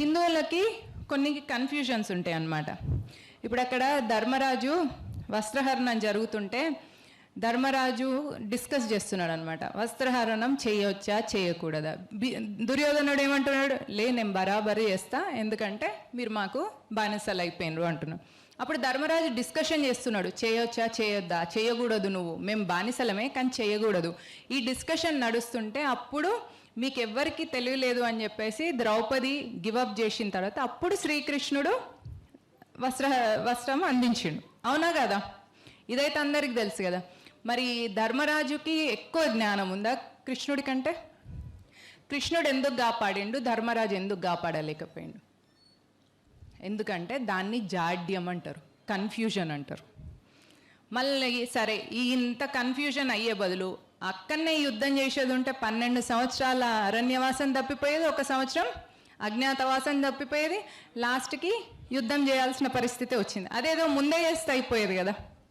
హిందువులకి కొన్ని కన్ఫ్యూజన్స్ ఉంటాయి అన్నమాట ఇప్పుడు అక్కడ ధర్మరాజు వస్త్రహరణం జరుగుతుంటే ధర్మరాజు డిస్కస్ చేస్తున్నాడు అనమాట వస్త్రహరణం చేయొచ్చా చేయకూడదా? దుర్యోధనుడు ఏమంటున్నాడు? లే నేను బరాబరి చేస్తా ఎందుకంటే మీరు మాకు బానిసలు అయిపోయినరు అంటున్నాడు అప్పుడు ధర్మరాజు డిస్కషన్ చేస్తున్నాడు. చేయొచ్చా చేయొద్దా? చేయకూడదు నువ్వు. మేము బానిసలమే కానీ చేయకూడదు. ఈ డిస్కషన్ నడుస్తుంటే అప్పుడు మీకు ఎవ్వరికి తెలియలేదు అని చెప్పేసి ద్రౌపది గివప్ చేసిన తర్వాత అప్పుడు శ్రీకృష్ణుడు వస్త్ర వస్త్రం అందించిండు. అవునా కదా? ఇదైతే అందరికి తెలుసు కదా. మరి ధర్మరాజుకి ఎక్కువ జ్ఞానం ఉందా కృష్ణుడి కంటే కృష్ణుడు ఎందుకు కాపాడిండు ధర్మరాజు ఎందుకు కాపాడలేకపోయిండు? ఎందుకంటే దాన్ని జాడ్యం అంటారు కన్ఫ్యూజన్ అంటారు. మళ్ళీ సరే ఈ ఇంత కన్ఫ్యూజన్ అయ్యే బదులు అక్కడనే యుద్ధం చేసేది ఉంటే పన్నెండు సంవత్సరాల అరణ్యవాసం తప్పిపోయేది ఒక సంవత్సరం అజ్ఞాతవాసం తప్పిపోయేది లాస్ట్కి యుద్ధం చేయాల్సిన పరిస్థితి వచ్చింది. అదేదో ముందే చేస్తే అయిపోయేది కదా.